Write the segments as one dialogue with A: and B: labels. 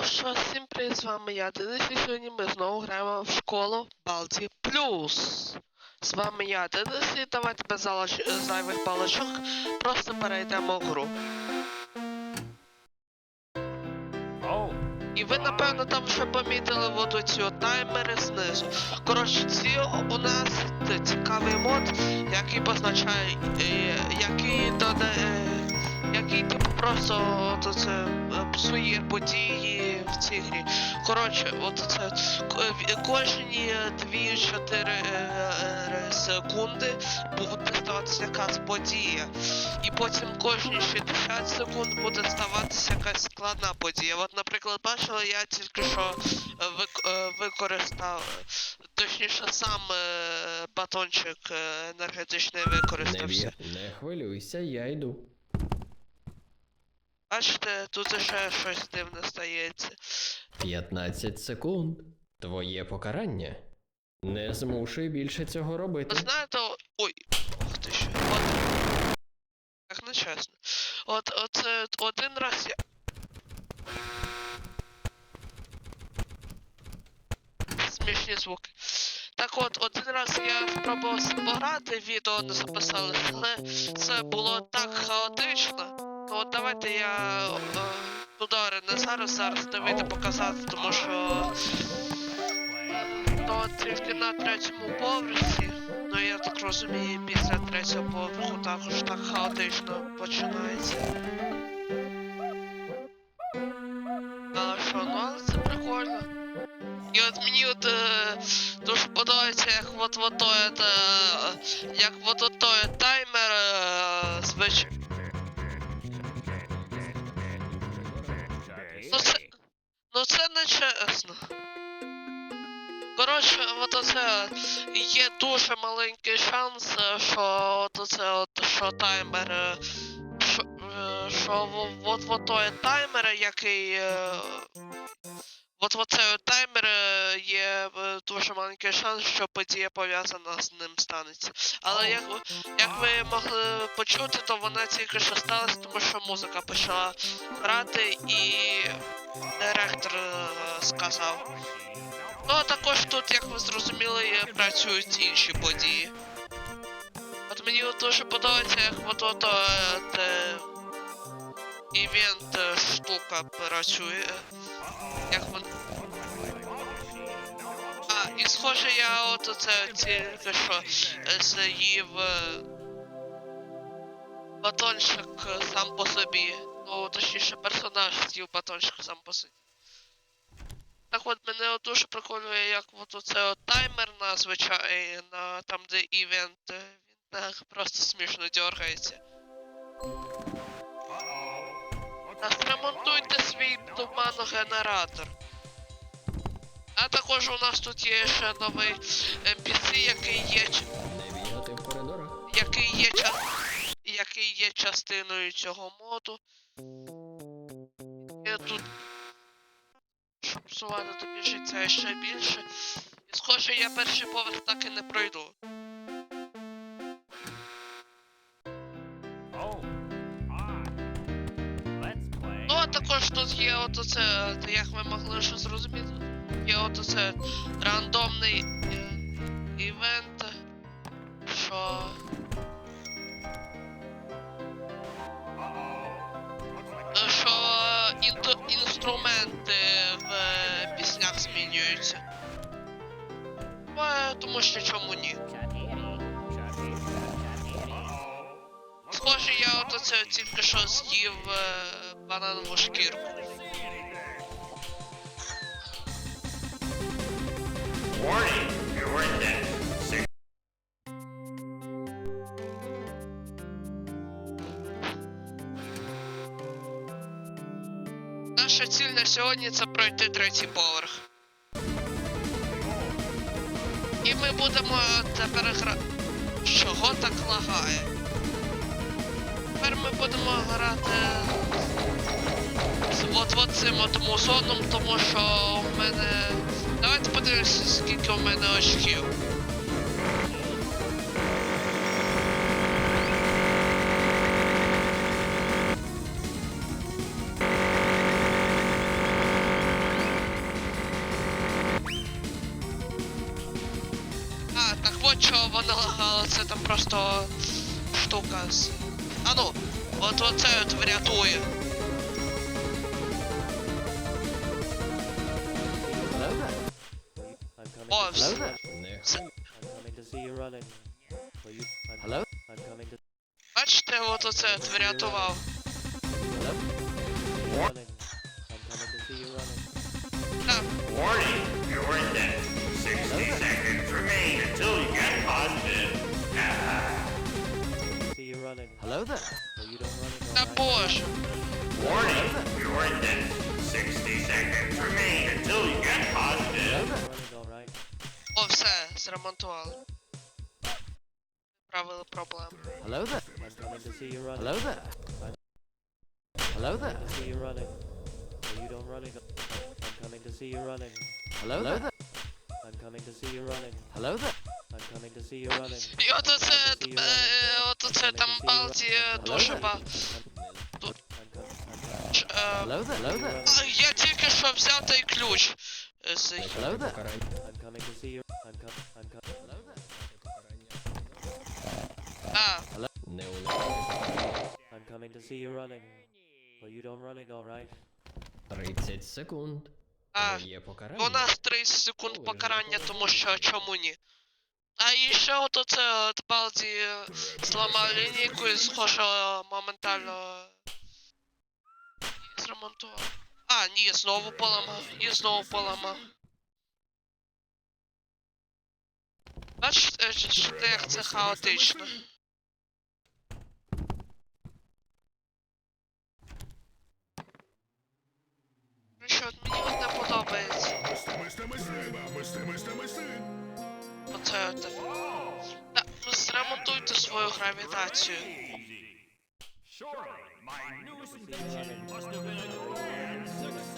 A: Ну що, всім привіт, з вами я, Денис, і сьогодні ми знову граємо в школу Балді Плюс. З вами я, Денис, і давайте без залоч... зайвих балачок просто перейдемо в гру. І ви, напевно, там вже помітили от оці таймери знизу. Коротше, ці у нас цікавий мод, який позначає, е, який додає, який типу просто це е, псує події в цій грі. Коротше, от це е, кожні 2-4 секунди буде ставатися якась подія. І потім кожні 60 секунд буде ставатися якась складна подія. От, наприклад, бачили, я тільки що е, вик- е, використав, е, точніше, сам е, батончик е, енергетичний
B: не,
A: використався.
B: б'є- не хвилюйся, я йду.
A: Бачите, тут ще щось дивне стається.
B: 15 секунд. Твоє покарання. Не змушуй більше цього робити.
A: знаєте, ой, ох ти ще. От, так нечесно. От, оце один раз я. Смішні звуки. Так от, один раз я спробував пограти, відео не записали, але це було так хаотично. Ну от давайте я е, ну добре, не зараз, зараз не вийде показати, тому що то тільки на третьому поверсі. Ну я так розумію, після третього поверху також так хаотично починається. Подобається, як от от той, от, е, як от от той таймер е, звич... Ну це, ну це не чесно. Коротше, от оце є дуже маленький шанс, що от оце от, що таймер. е, Що, е, що от от той таймер, який. От оцей таймер е, є дуже маленький шанс, що подія пов'язана з ним станеться. Але як, як ви могли почути, то вона тільки що сталася, тому що музика почала грати і директор е, сказав. Ну а також тут, як ви зрозуміли, працюють інші події. От мені дуже подобається, як от от е, івент штука працює. Як вон. А, і схоже, я от оце тільки що е, з'їв е, батончик сам по собі. Ну, точніше, персонаж з'їв батончик сам по собі. Так от мене от дуже приколює, як от оце от таймер на звичай, на там, де івент, е, він так просто смішно дергається. Нас ремонтуйте свій туманогенератор. А також у нас тут є ще новий NPC, який є, який є, ча- який є частиною цього моду. Я тут щоб псувати тобі життя ще більше. І схоже, я перший поверх так і не пройду. Тут є от оце, як ви могли ще зрозуміти, є от оце рандомний е, івент, що. Що інструменти в е, піснях змінюються. Е, Тому що чому ні? Схоже, я от оце тільки що з'їв бананову шкірку. Наша ціль на сьогодні це пройти третій поверх. І ми будемо тепер гра... Чого так лагає? Тепер ми будемо грати от от цим от мусоном, тому що у мене... Давайте подивимося, скільки у мене очків. А, так от чого воно лагало, це там просто штука. А ну, от оце от врятує. gloves.
C: Hello there.
D: I'm coming to see you running. You? I'm,
C: Hello?
D: I'm coming to...
A: Patrz.
C: Hello?
D: Running. I'm coming to see you running.
A: No.
E: Warning, you're in debt. 60 seconds remain until you get positive.
D: See you running.
C: Hello there.
D: Well, you don't.
E: Warning, you're in debt. 60 seconds remain until you get positive
A: все, зремонтували. Правили проблему.
C: Hello there.
D: I'm coming to see you running.
C: Hello there. Hello there.
D: See you running. So you don't running. I'm coming to see you running.
C: Hello there.
D: I'm coming to see you running.
C: Hello there.
D: I'm coming to see you running.
A: І от оце, е, от оце там балді е, дуже ба.
D: I'm com- I'm com-
A: Ч- е,
C: Hello there. Hello there.
A: а, Я тільки що взяв той ключ. е, з-
C: Hello there.
D: I'm coming to see you.
C: Hello.
D: I'm coming to see running. Well, you don't running alright.
B: 30 секунд.
A: а.
B: Покарання.
A: У нас 30 секунд покарання, тому що чому ні? А і ще от оце от балді зламав лінійку і схоже моментально зремонтував. А, ні, знову поламав, і знову поламав. Бачите, ч- ч- як це хаотично. Ну що, мені не подобається. Оце от. Та, ну зремонтуйте свою гравітацію.
E: Surely, my
D: you running.
E: must have been a grand success.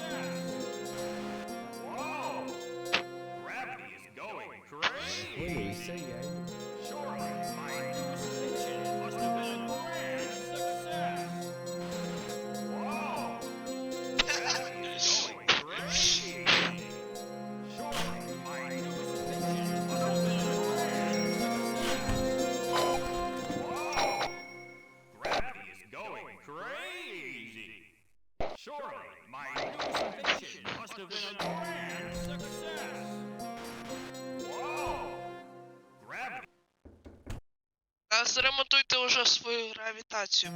A: Свою гравітацію,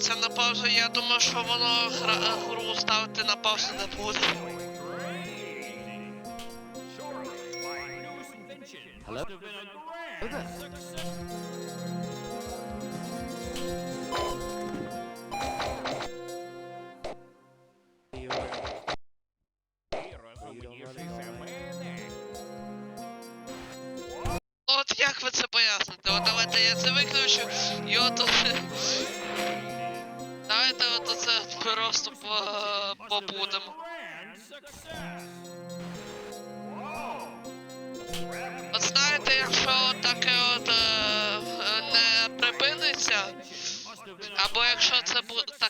A: ставиться на паузу. Я думаю, що воно гра, гру ставити на паузу не буде.
C: Hello?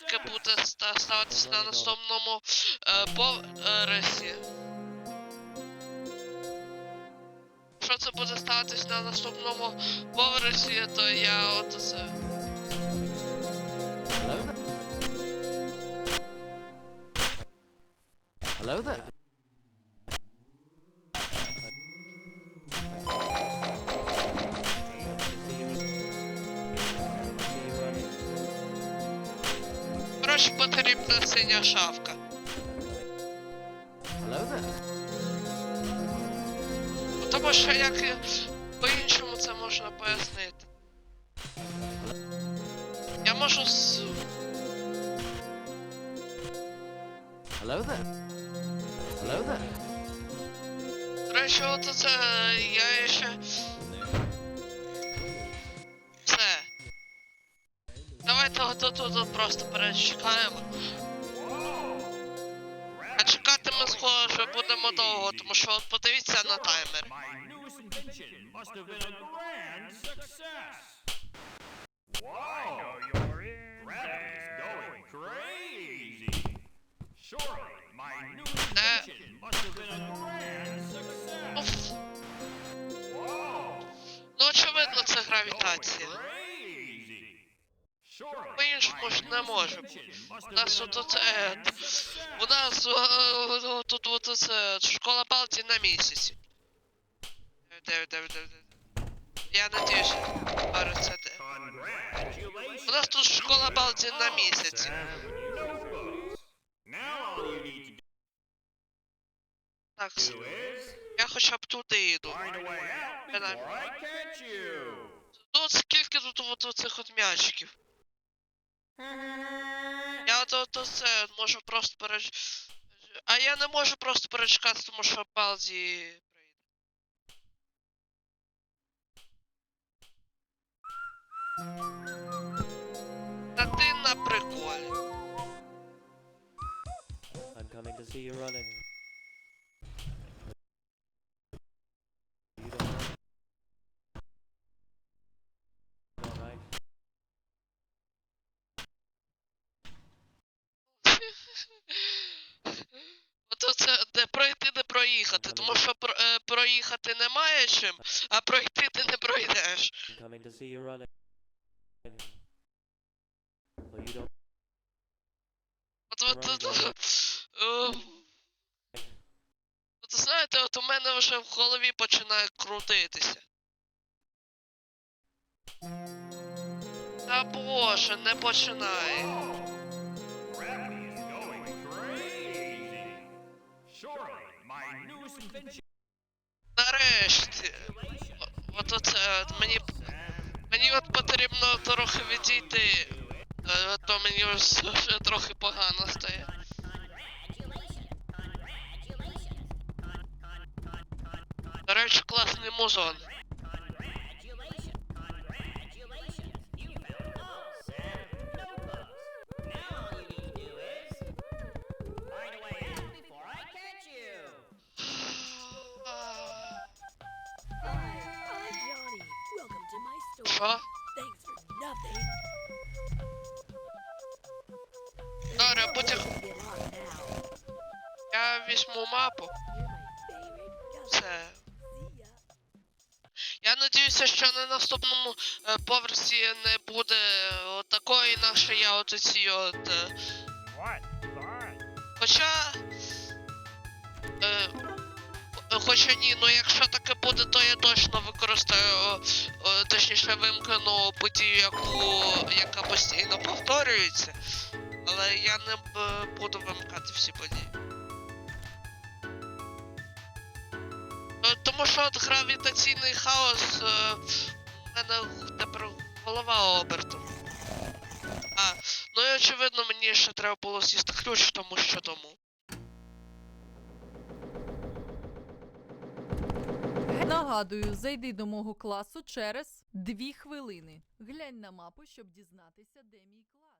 A: Це буде буде ста- ставитися на наступному е, поверсі. Що це буде ставитись на наступному поверсі, то я от це.
C: Hello there.
A: Потрібна шавка. Ну, Тому що як по-іншому це можна пояснити. Я можу з.
C: Hello there. Hello there.
A: До речі, от це я ще
B: Не.
A: давайте тут просто перечекаємо. Ми схоже будемо довго, тому що от подивіться на таймер. Ну, ну очевидно, це гравітація. По-іншому ж не
E: my
A: може
E: newest
A: бути.
E: invention must
A: У нас
E: been
A: от
E: a
A: оце. У нас тут от це школа Балті на місяці. Я надіюсь, пару це де. У нас тут школа Балті на місяці. Так, я хоча б туди йду. от скільки тут от оцих от м'ячиків? Я то, то це можу просто переч... А я не можу просто перечекати, тому що Балзі прийде. Та ти на приколі.
F: I'm coming to see you running. You don't know. Alright.
A: Ото це де пройти, не проїхати, тому що про, е, проїхати немає чим, а пройти ти не пройдеш.
F: Coming to see you running. Well, you don't.
A: От
F: Right,
A: ем, от знаєте, от у мене вже в голові починає крутитися. Та боже, не починай. Нарешті. От оце, мені, мені от потрібно трохи відійти. Е, а То мені вже трохи погано стає. До речі, класний музон. Що? Добре,
G: now.
A: я візьму мапу. Все. Я надіюся, що на наступному е, поверсі не буде от такої нашої я от от. е, Хоча. Е, е, хоча ні, ну якщо таке буде, то я точно використаю, точніше вимкну подію, яку, яка постійно повторюється. Але я не буду вимикати всі події. Е, Тому що от гравітаційний хаос е, в мене тепер голова обертом. А, ну і очевидно мені ще треба було з'їсти ключ, тому що тому.
H: Нагадую, зайди до мого класу через дві хвилини. Глянь на мапу, щоб дізнатися, де мій клас.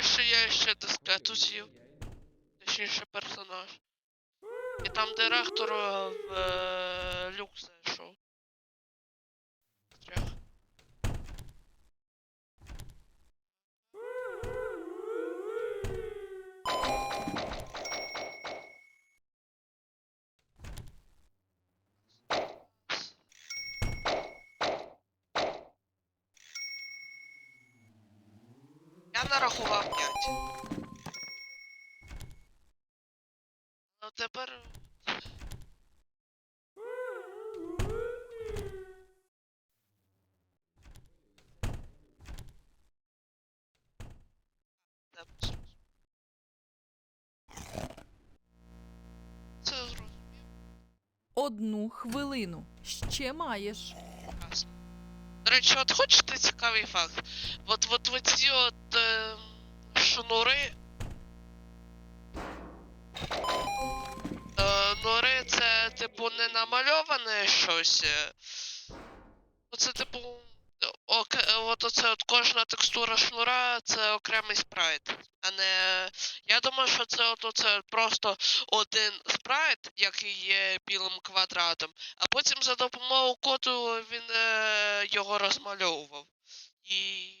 A: Що я ще дискету з'їв. Точніше персонаж. І там директор в е, люк зайшов. Трях. Я нарахував 5. Ну тепер.
H: Одну хвилину. Ще маєш.
A: До речі, от хочете цікавий факт? От от оці от е, шнури. Е, нори це типу типу, не намальоване щось. е, Ну, це, типу. Ок, е, от оце от кожна текстура шнура це окремий спрайт. А не. Я думаю, що це от оце просто один спрайт, який є білим квадратом, а потім за допомогою коду він е, його розмальовував. І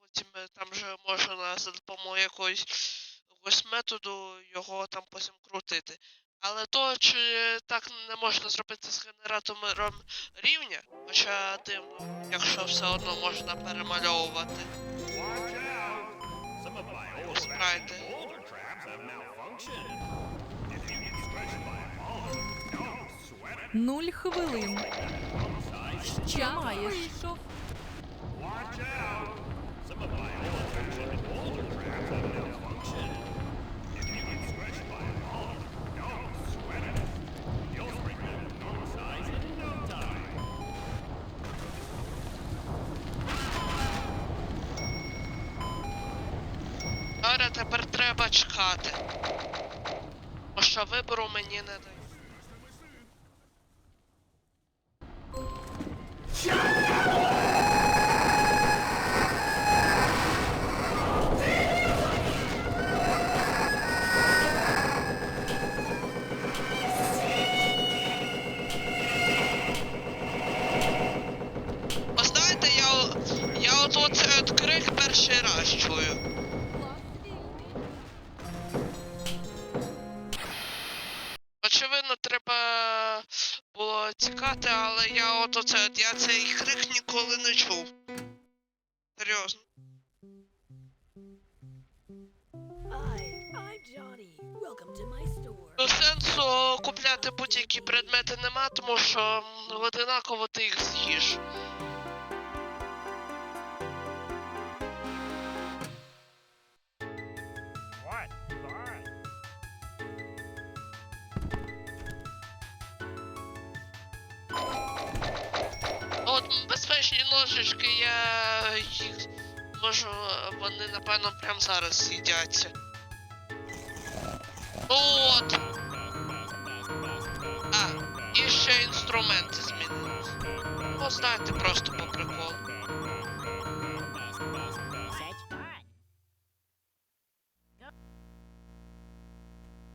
A: потім е, там же можна за допомогою якогось, якогось методу його там потім крутити. Але то, чи так не можна зробити з генератором рівня, хоча дивно, якщо все одно можна перемальовувати.
E: Watch out! Some of my
A: Спрайти.
H: Нуль хвилин. Ще маєш.
A: Тепер треба чекати. Бо що вибору мені не дають.
G: Store.
A: Ну, сенсу купляти будь-які предмети нема, тому що одинаково ти їх з'їш. Ножички, я їх можу, вони напевно прямо зараз їдяться. От. А, і ще інструменти змінились. Ну, знаєте, просто по приколу.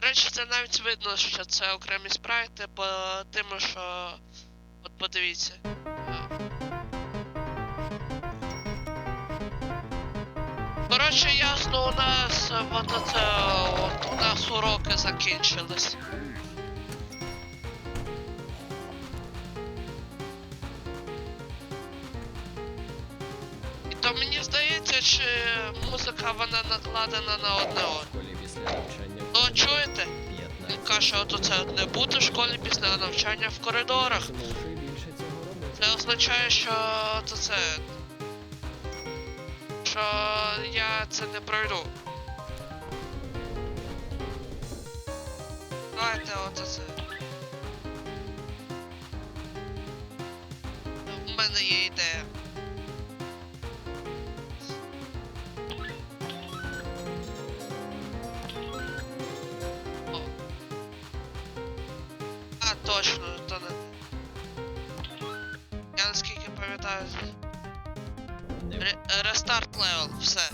A: Речі, це навіть видно, що це окремі спрайти, по тим, що. От подивіться. Коротше, ясно, у нас е, от от у нас уроки закінчились. І то мені здається, чи музика вона накладена на одне одне. Ну, чуєте?
B: 15.
A: Каже, от оце не буде в школі після навчання в коридорах. Це означає, що це. Що я це не пройду. Давайте от це. У мене є ідея. А, точно, то не. Я наскільки пам'ятаю. Рестарт левел, все.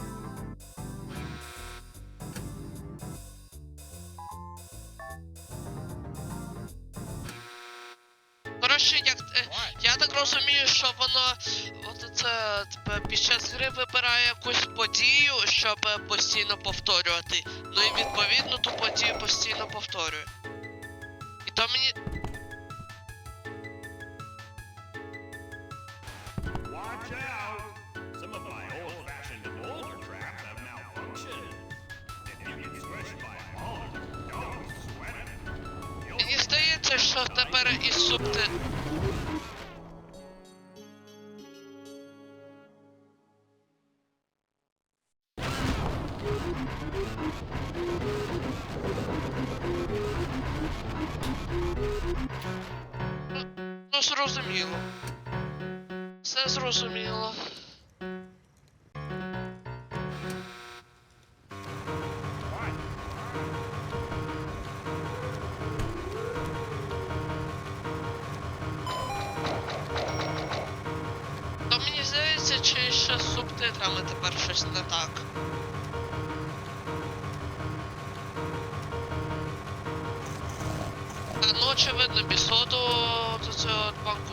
A: Коротше, як. е, Я так розумію, що воно от це типу, під час гри вибирає якусь подію, щоб постійно повторювати. Ну і відповідно ту подію постійно повторює. І то мені. Мені здається, що тепер із субти.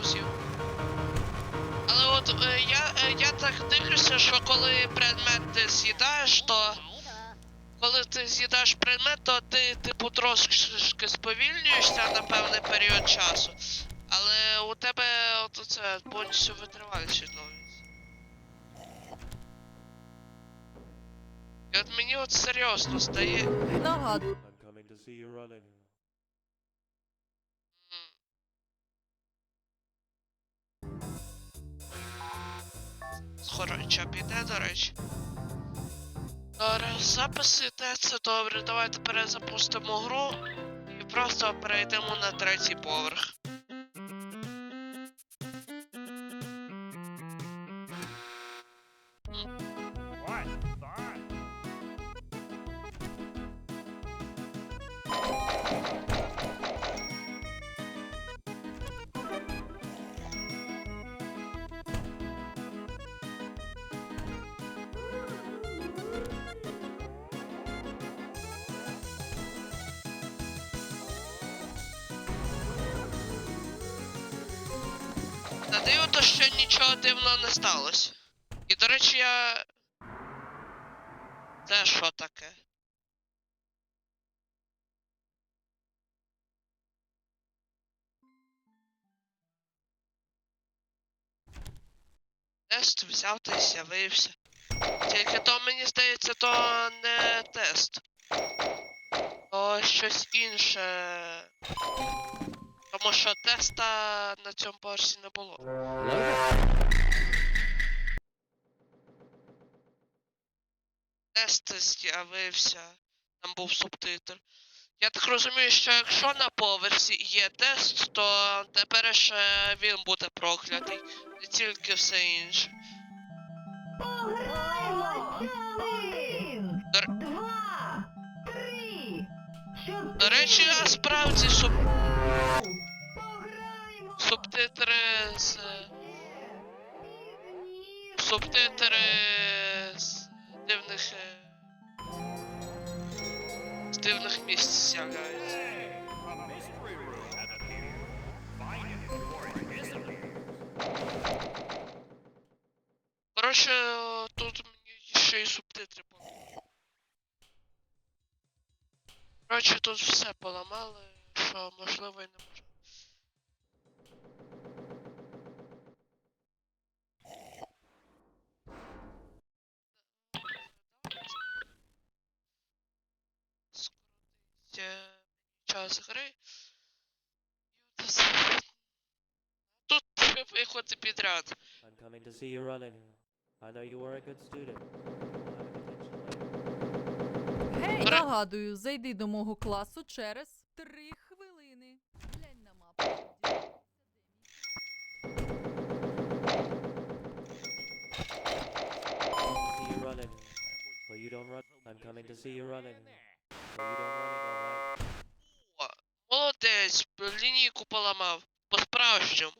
A: З'їв. Але от е, я, е, я так дивлюся, що коли предмет ти з'їдаєш, то коли ти з'їдаєш предмет, то ти типу трошки сповільнюєшся на певний період часу. Але у тебе от це повністю витривалість відновлюється. І от мені от серйозно стає.
H: Нагадую.
A: Скороча піде, до речі. Добре, записи йде, це добре. Давайте перезапустимо гру і просто перейдемо на третій поверх.
E: What? Thought?
A: Диво, то ще нічого дивного не сталося. І до речі, я. Це що таке? Тест взяв та й з'явився. Тільки то мені здається, то не тест. То щось інше. Тому що теста на цьому поверсі не було. Тест з'явився. Там був субтитр. Я так розумію, що якщо на поверсі є тест, то тепер ще він буде проклятий. Не тільки все інше. До, до речі, а справді суб... субтитри з. Субтитри з дивних. З дивних місць з'являються. Коротше, тут мені ще й субтитри поламали. Коротше, тут все поламали, що можливо і не можна. Скоротить е, час гри. І от. Тут три виходи підряд.
F: I'm coming to see you running. I know you were a good student.
H: Гей,
A: Ре-
H: нагадую, зайди до мого класу через три хвилини. Глянь на мапу.
F: See you running. Well, you don't run. I'm coming to see you running. Well, you don't running, alright?
A: Молодець, лінійку поламав. По-справжньому.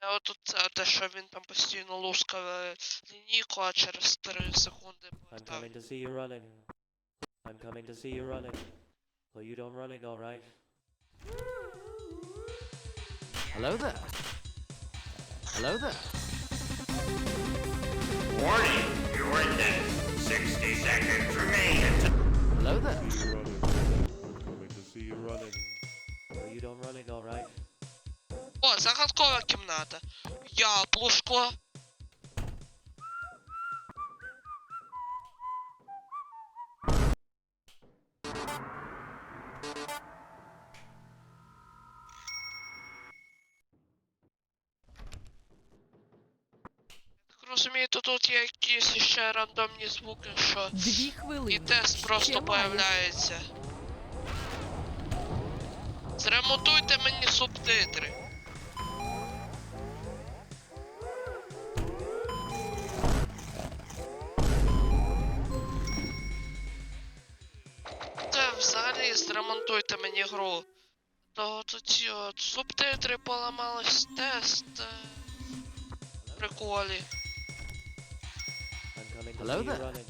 A: А от це те, що він там постійно лускав е, лінійку, а через 3 секунди
F: I'm coming to see you running. I'm coming to see you running. Well, you don't running, alright?
C: Hello there. Hello there.
E: Warning, you're in debt. 60 seconds remain.
C: Hello there.
F: See you running. I'm coming to see you running. You don't running, alright?
A: О, загадкова кімната. Яблушко. Так розумію, тут є якісь ще рандомні звуки, що
H: Дві хвилини.
A: і тест просто
H: Ще маєш.
A: появляється. Зремонтуйте мені субтитри. Це взагалі зремонтуйте мені гру. То ці от субтитри поламались, тест. е, Приколі.
C: Hello there. Hello there.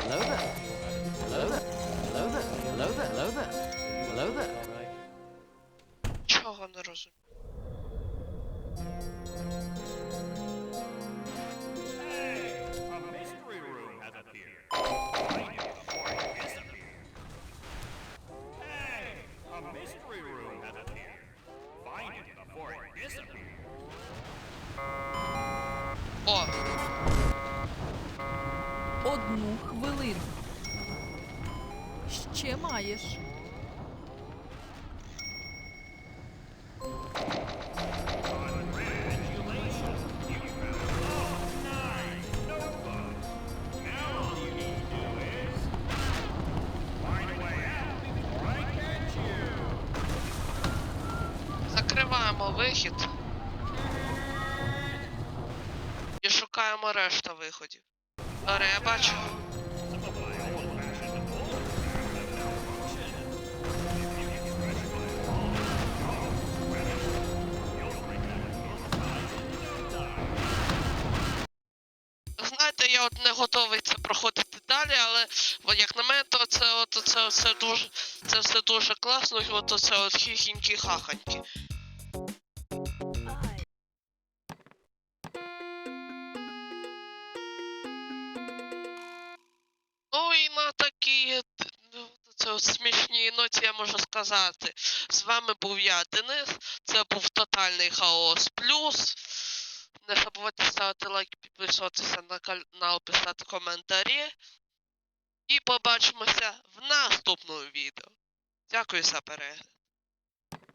C: Hello there. Hello there. Hello there. Hello there. Hello there.
F: Alright.
A: Чого не розумію?
E: Hey,
A: вихід. І шукаємо решта виходів. Аре, я бачу. Знаєте, я от не готовий це проходити далі, але як на мене, то це от це все дуже це все дуже класно, і от це от хіхінькі хаханьки. Можу сказати. З вами був я, Денис. Це був тотальний хаос плюс. Не забувайте ставити лайк, підписуватися на канал, писати коментарі. І побачимося в наступному відео. Дякую за перегляд.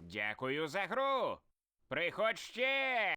D: Дякую за гру. Приходь ще.